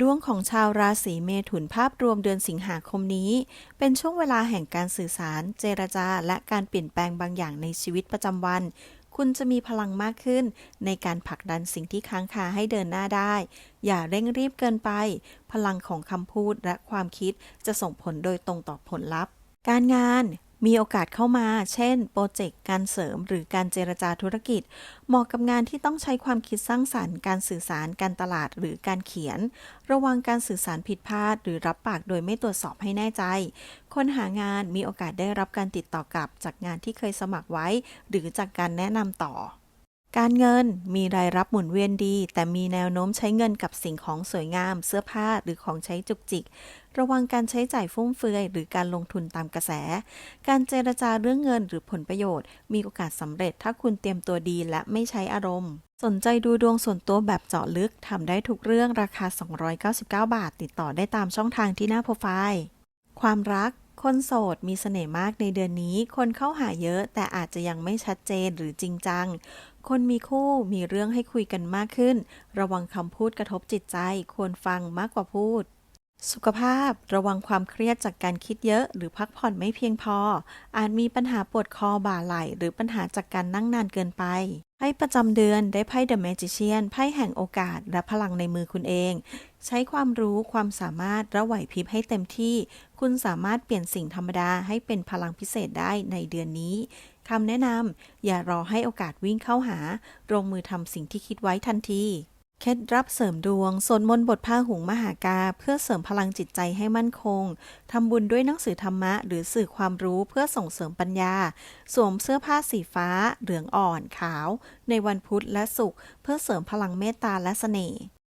ดวงของชาวราศีเมถุนภาพรวมเดือนสิงหาคมนี้ เป็นช่วงเวลาแห่งการสื่อสาร เจรจา และการเปลี่ยนแปลงบางอย่างในชีวิตประจำวัน คุณจะมีพลังมากขึ้น ในการผลักดันสิ่งที่ค้างคาให้เดินหน้าได้ อย่าเร่งรีบเกินไป พลังของคำพูดและความคิดจะส่งผลโดยตรงต่อผลลัพธ์ การงานมีโอกาสเข้ามา เช่น โปรเจกต์ การเสริม หรือการเจรจาธุรกิจ เหมาะกับงานที่ต้องใช้ความคิดสร้างสรรค์ การสื่อสาร การตลาด หรือการเขียน ระวังการสื่อสารผิดพลาด หรือรับปากโดยไม่ตรวจสอบให้แน่ใจ คนหางานมีโอกาสได้รับการติดต่อกลับจากงานที่เคยสมัครไว้ หรือจากการแนะนำต่อ การเงินมีรายรับหมุนเวียนดี แต่มีแนวโน้มใช้เงินกับสิ่งของสวยงาม เสื้อผ้าหรือของใช้จุกจิก ระวังการใช้จ่ายฟุ่มเฟือย หรือการลงทุนตามกระแส การเจรจาเรื่องเงินหรือผลประโยชน์ มีโอกาสสำเร็จถ้าคุณเตรียมตัวดีและไม่ใช้อารมณ์ สนใจดูดวงส่วนตัวแบบเจาะลึกทำได้ทุกเรื่องราคา 299 บาท ติดต่อได้ตามช่องทางที่หน้าโปรไฟล์ ความรัก คนโสดมีเสน่ห์มากในเดือนนี้ คนเข้าหาเยอะแต่อาจจะยังไม่ชัดเจนหรือจริงจัง คนมีคู่มีเรื่องให้คุยกันมากขึ้น ระวังคำพูดกระทบจิตใจ ควรฟังมากกว่าพูด สุขภาพระวังความเครียดจากการคิดเยอะหรือพักผ่อนไม่เพียงพอ อาจมีปัญหาปวดคอบ่าไหล่หรือปัญหาจากการนั่งนานเกินไปไพ่ประจำเดือนได้ไพ่ The Magician ไพ่แห่งโอกาสและพลังในมือคุณเอง ใช้ความรู้ความสามารถและไหวพริบให้เต็มที่ คุณสามารถเปลี่ยนสิ่งธรรมดาให้เป็นพลังพิเศษได้ในเดือนนี้คำแนะนำอย่ารอให้โอกาสวิ่งเข้าหาลงมือทำสิ่งที่คิดไว้ทันที เคล็ดลับเสริมดวงสวดมนต์บทพาหุงมหากา เพื่อเสริมพลังจิตใจให้มั่นคง ทำบุญด้วยหนังสือธรรมะ หรือสื่อความรู้เพื่อส่งเสริมปัญญา สวมเสื้อผ้าสีฟ้า เหลืองอ่อนขาว ในวันพุธและศุกร์เพื่อเสริมพลังเมตตาและเสน่ห์